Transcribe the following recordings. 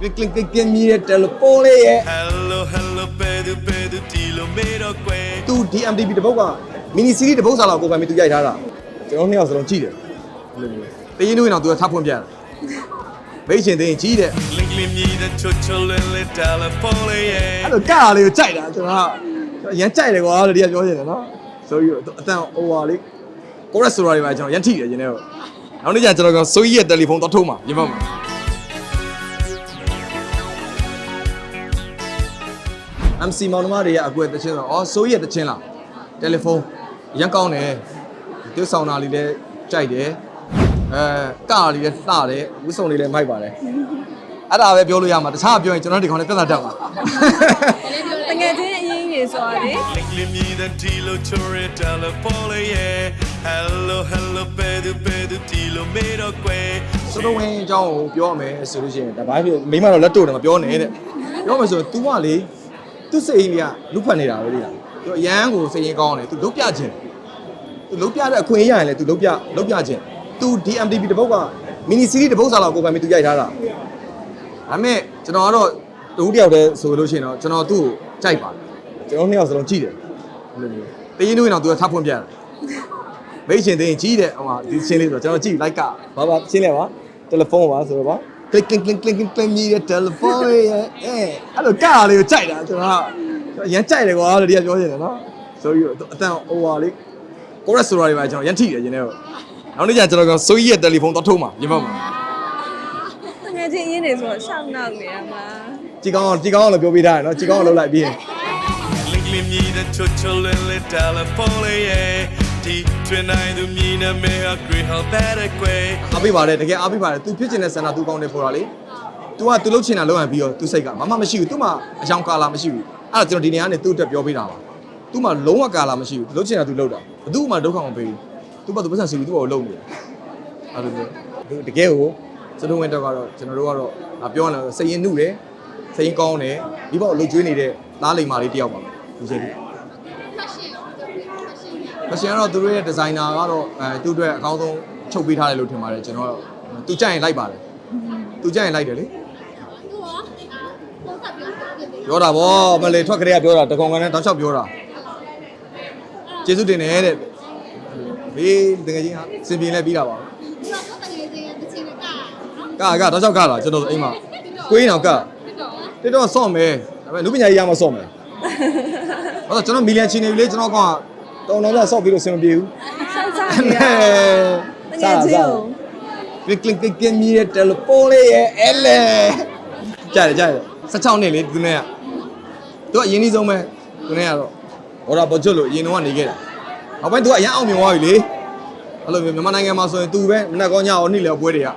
ကလစ်ကလစ်ကလစ်ကမြည်တဲ့တယ်လီဖုန်းလေးရဲ့ Hello hello ဘယ်သူဘယ်သူဒီလိုမေတော့ကွယ်သူ DMDB တပုတ်ကမီနီစီးရီးတပုတ်စာလောက်ကိုပိုင်ပြီးသူရိုက်ထားတာကျွန်တော်နှစ်ယောက်စလုံးကြည့်တယ်အဲ့လိုမျိုးတရင်တို့ရင်တော့သူကထပ်ဖွင့်ပြတယ်မိတ်ရှင်သိရင်ကြီးတယ်လင်းလင်းမြည်တဲ့ချွတ်ချွတ်လင်းလင်းတယ်လီဖုန်းလေးရဲ့အဲ့လိုကအားလေးကိုကြိုက်တာကျွန်တော်ကအရန်ကြိုက်တယ်ကွာလို့ဒီကပြောနေတယ်နော်ဆိုပြီးတော့အတန်ဟိုဟာလေးကိုရက်ဆိုရာတွေပါကျွန်တော်ရန်ထိတယ်ရင်းနေတော့နောက်နေ့ကျကျွန်တော်ကဆိုကြီးရဲ့တယ်လီဖုန်းတော့ထုံးမှာပြင်ပါမှာ MC မောင်နှမတွေရဲ့အကွယ်တချင်းဆိုတော့အော်ဆိုးရဲ့တချင်းလားတယ်လီဖုန်းရန်ကောင်းတယ်သူဆောင်တာလေးလည်းကြိုက်တယ်အဲကားလေးလည်းလှတယ်ဝှစုံလေးလည်းမိုက်ပါတယ်အဲ့ဒါပဲပြောလို့ရမှာတခြားပြောရင်ကျွန်တော်ဒီခေါင်းနဲ့ပြဿနာတက်မှာတကယ်ချင်းအရင်ကြီးဆိုတော့လေလင်းလင်းမြည်တဲ့ဒီလိုချွတ်ရတယ်လီဖုန်းလေးရဲ့ Hello hello ဘယ်သူဘယ်သူဒီလိုမေတော့ကွယ်စတော့ဝင်အကြောင်းကိုပြောရမယ်ဆိုလို့ရှိရင်ဒါဘာဖြစ်မိမတော့လက်တို့တယ်မပြောနဲ့တဲ့ပြောမယ်ဆိုရင် तू ကလေ သူ့စိတ်ကြီးကလူဖတ်နေတာပဲလေသူအရန်ကိုစိတ်ရင်းကောင်းတယ်သူလုတ်ပြခြင်းသူလုတ်ပြတဲ့အခွင့်အရေးရရင်လေသူလုတ်ပြလုတ်ပြခြင်းသူ DMDB တပုတ်က mini series တပုတ်စာလောက်ကိုပဲသူရိုက်ထားတာဒါပေမဲ့ကျွန်တော်ကတော့တူတယောက်တည်းဆိုလို့ရှိရင်တော့ကျွန်တော်သူ့ကိုကြိုက်ပါတယ်ကျွန်တော်နှစ်ယောက်စလုံးကြည့်တယ်ဘယ်လိုမျိုးတရင်တို့ရင်တော့သူကထပ်ဖွင့်ပြတယ်မိတ်ရှင်တင်ကြီးတဲ့ဟိုဟာဒီရှင်းလေးဆိုတော့ကျွန်တော်ကြည့်လိုက်ကဘာဘာရှင်းလဲပါတယ်လီဖုန်းပါဆိုတော့ပါ click click click click click မြည်တဲ့တယ်လီဖုန်းရဲ့အဲအဲ့လိုကအားလေးကိုကြိုက်တာကျွန်တော်ကအရန်ကြိုက်တယ်ကွာလို့ဒီကပြောနေတယ်နော်ဆိုပြီးတော့အတန်ဟိုဟာလေးကိုရက်ဆိုရာတွေပါကျွန်တော်ရန်ထိတယ်ရင်းနေတော့နောက်နေ့ကျကျွန်တော်ကဆိုကြီးရဲ့တယ်လီဖုန်းတော့ထုံးမှာပြင်ပါမှာတကယ်ချင်းအရင်နေဆိုတော့ရှောင်းနောက်နေရမှာကြည်ကောင်းအောင်ကြည်ကောင်းအောင်လို့ပြောပေးထားတယ်နော်ကြည်ကောင်းအောင်လုပ်လိုက်ပြီးရင် လင်းလင်းမြည်တဲ့ချွတ်ချွတ်လင်းလင်းတယ်လီဖုန်းလေးရဲ့ ဒီတွင်နိုင်သူမြည်နေမေဟာ great how better ကွယ် အားပေးပါတယ်တကယ်အားပေးပါတယ် तू ဖြစ်ချင်တဲ့ဆန္ဒ तू ကောင်းတယ်ပေါ်တာလေ तू က तू လုပ်ချင်တာလုပ်ရပြီးတော့ तू စိတ်ကမမမရှိဘူး तू မှအယောင်ကာလာမရှိဘူးအဲ့ဒါကျွန်တော်ဒီနေရာကနေ तू တက်ပြောပေးတာပါ तू မှလုံးဝကာလာမရှိဘူး तू လုပ်ချင်တာ तू လုပ်တာဘယ်သူမှဒုက္ခမပေးဘူး तू ဘာ तू ပတ်စံစီဘူး तू ဘာကိုလုပ်နေလဲအဲ့လိုမျိုးတကယ်ကိုစတုံးဝင်တော့ကတော့ကျွန်တော်တို့ကတော့အာပြောရရင်စိတ်ရင်နှုတယ်စိတ်ရင်ကောင်းတယ်ဒီဘောလှုပ်ကျွေးနေတဲ့သားလိမ္မာလေးတယောက်ပါဒီချိန်လေး မရှင်ကတော့သူတို့ရဲ့ဒီဇိုင်နာကတော့အဲသူ့အတွက်အကောင်းဆုံးချုပ်ပေးထားတယ်လို့ထင်ပါတယ်ကျွန်တော်သူကြိုက်ရင်လိုက်ပါတယ်သူကြိုက်ရင်လိုက်တယ်လေပြောတာဗောမလေးထွက်ခရဲကပြောတာတကောင်ကန်နဲ့တောက်လျှောက်ပြောတာကျေးဇူးတင်တယ်တဲ့ဘေးတကယ်ချင်းဟာစင်ပြင်းလဲပြီးတာပါကာကတောက်လျှောက်ကလာကျွန်တော်အိမ်မှာကိုင်းအောင်ကတက်တော့ဆော့မယ်ဒါပေမဲ့လူပညာရေးရမှာဆော့မယ်ဟောကျွန်တော်မီလီယံချီနေပြီလေကျွန်တော်ကောင်က တောင်းတော့ကဆော့ပြီးလို့စင်မပြေဘူးရှောင်းစားနေရတကယ်ချင်းကိုကလစ်ကလစ်ကလစ်ကမြည်တဲ့တယ်လီဖုန်းလေးရဲ့အဲလေကြားတယ်ကြားတယ်16နှစ်လေသူနဲ့ကသူကအရင်ကြီးဆုံးပဲသူနဲ့ကတော့ဟောတာဘောကျွတ်လို့အရင်တော့ကနေခဲ့တာနောက်ပိုင်းသူကအရင်အောင်မြင်သွားပြီလေအဲ့လိုမျိုးမြန်မာနိုင်ငံမှာဆိုရင်သူပဲမနက်ကောညရောနေ့လေပွဲတွေက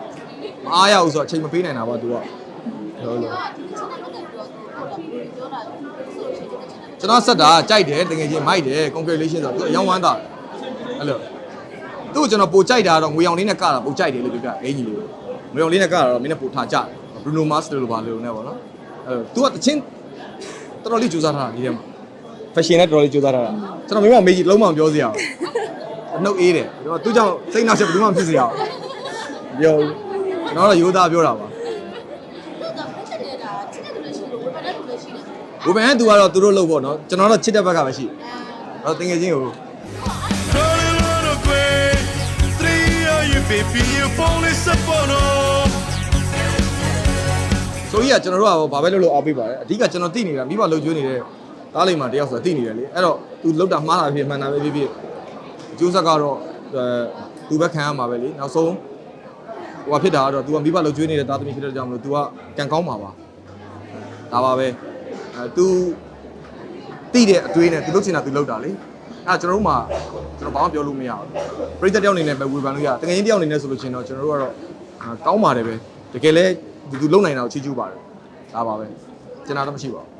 မအားရဘူးဆိုတော့အချိန်မပေးနိုင်တာပေါ့သူကဟုတ်လို့ ကျွန်တော်ဆက်တာကြိုက်တယ်တကယ်ချင်းမိုက်တယ် congratulation ဆိုတော့သူအယောင်ဝမ်းတာအဲ့လိုသူ့ကိုကျွန်တော်ပိုကြိုက်တာတော့ငွေအောင်လေးနဲ့ကတာပိုကြိုက်တယ်လို့ပြောပြအင်ကြီးလေးငွေအောင်လေးနဲ့ကတာတော့မင်းနဲ့ပိုထားကြတယ်ဘရူနိုမတ်စလိုပါလို့နဲ့ပေါ့နော်အဲသူကတချင်းတော်တော်လေးကြိုးစားထားတာဒီထဲမှာ fashion နဲ့တော်တော်လေးကြိုးစားထားတာကျွန်တော်မိမမေးကြည့်လုံးဝမပြောစရာဘူးနှုတ်အေးတယ်သူကြောင့်စိတ်နှောက်ချက်ဘယ်သူမှမဖြစ်စရာဘူးပြောဘူးကျွန်တော်တော့ရိုးသားပြောတာပါ ဘုဘန်ကသူကတော့သူတို့လုပ်ပေါ့နော်ကျွန်တော်တော့ချစ်တဲ့ဘက်ကပဲရှိတယ်တော့တင်ငယ်ချင်းကို Rolling on a quay, three of you baby, you phone is up on all. ဆိုကြီးကကျွန်တော်တို့ကဘာပဲလုပ်လို့အားပေးပါတယ်အဓိကကျွန်တော်သိနေတာမိဘလှုပ်ကျွေးနေတဲ့သားလိမ္မာတယောက်ဆိုတာသိနေတယ်လေအဲ့တော့ तू လှုပ်တာမှားတာဖြစ်မှန်တာပဲဖြစ်ဖြစ်အကျိုးဆက်ကတော့အဲ तू ပဲခံရမှာပဲလေနောက်ဆုံးဟိုဟာဖြစ်တာကတော့ तू ကမိဘလှုပ်ကျွေးနေတဲ့သားသမီးဖြစ်တဲ့ကြောင့်မလို့ तू ကကံကောင်းမှာပါဒါပါပဲအဲ तू သိတဲ့အတွေးနဲ့ तू လှုပ်ချင်တာ तू လှုပ်တာလေအဲ့ကျွန်တော်တို့မှကျွန်တော်ဘာမှပြောလို့မရဘူးပရိသတ်တယောက်အနေနဲ့ပဲဝေဖန်လို့ရတကယ်ကြီးတယောက်အနေနဲ့ဆိုလို့ရှိရင်တော့ကျွန်တော်တို့ကတော့ကောင်းပါတယ်ပဲတကယ်လဲသူသူလုံနိုင်တာကိုချီးကျူးပါတယ်ဒါပါပဲကျွန်တော်တော့မရှိပါဘူး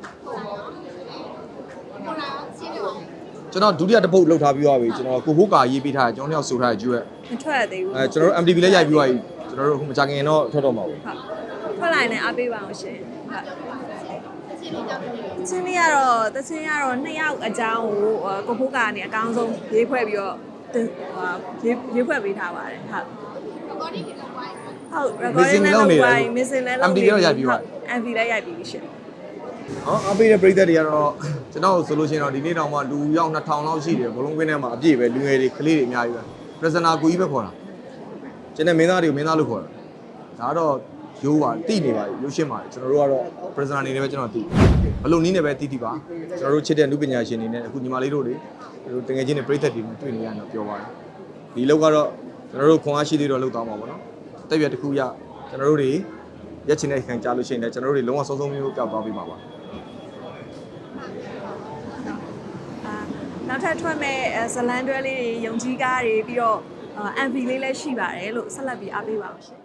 ကျွန်တော်ဒုတိယတစ်ပုတ်လောက်ထားပြီးသွားပြီကျွန်တော်ကိုဘိုးကာရေးပေးထားတယ်ကျွန်တော်တို့ဆိုထားတယ်ကျူရဲ့မထွက်ရသေးဘူးအဲကျွန်တော်တို့ MTV လည်းရိုက်ပြီးသွားပြီကျွန်တော်တို့အခုမကြခင်တော့ထွက်တော့မှာပေါ့ဟုတ်ထွက်လာရင်လည်းအားပေးပါအောင်ရှင်ဟုတ် ချင်းလေးကတော့တချင်းကတော့နှစ်ယောက်အကြောင်းကိုဟိုကိုဖိုးကနေအကောင်းဆုံးရေးဖွဲ့ပြီးတော့တင်ဟိုဟာရေးရေးဖွဲ့ပေးထားပါတယ်ဟုတ်ဟုတ် recording နဲ့လုပ်ပါ missing လည်းလုပ် MTV တော့ရိုက်ပြီးသွားပြီ MV လည်းရိုက်ပြီးပြီရှင်ဟောအပေးတဲ့ပြည်သက်တွေကတော့ကျွန်တော်ဆိုလို့ရှိရင်တော့ဒီနေ့တောင်မှလူရောက်2000လောက်ရှိတယ်ဘလုံးကွင်းထဲမှာအပြည့်ပဲလူငယ်တွေကလေးတွေအများကြီးပဲပရဇနာကူကြီးပဲခေါ်တာကျွန်တော်မင်းသားတွေကိုမင်းသားလို့ခေါ်တာဒါကတော့ ရိုးပါတိနေပါရိုးရှင်းပါကျွန်တော်တို့ကတော့ပရဇနာအနေနဲ့ပဲကျွန်တော်တိဘလုံးနည်းနဲ့ပဲတိတိပါကျွန်တော်တို့ချစ်တဲ့လူပညာရှင်တွေနဲ့အခုညီမလေးတို့တွေတို့တကယ်ချင်းတွေပြည်သက်တွေနဲ့တွေ့နေရတော့ပြောပါတယ်ဒီလောက်ကတော့ကျွန်တော်တို့ခွန်အားရှိသေးတော့လောက်သွားမှာပေါ့နော်တက်ပြတစ်ခုရကျွန်တော်တို့တွေရက်ချင်တဲ့ခံကြားလို့ရှိရင်လည်းကျွန်တော်တို့တွေလုံးဝဆုံးဆုံးမျိုးကြောက်သွားပြီးပါပါအာနောက်ထပ်ထွက်မဲ့အဲဇလန်တွဲလေးတွေယုံကြည်ကားတွေပြီးတော့အာ MV လေးလည်းရှိပါတယ်လို့ဆက်လက်ပြီးအားပေးပါအောင်ရှင်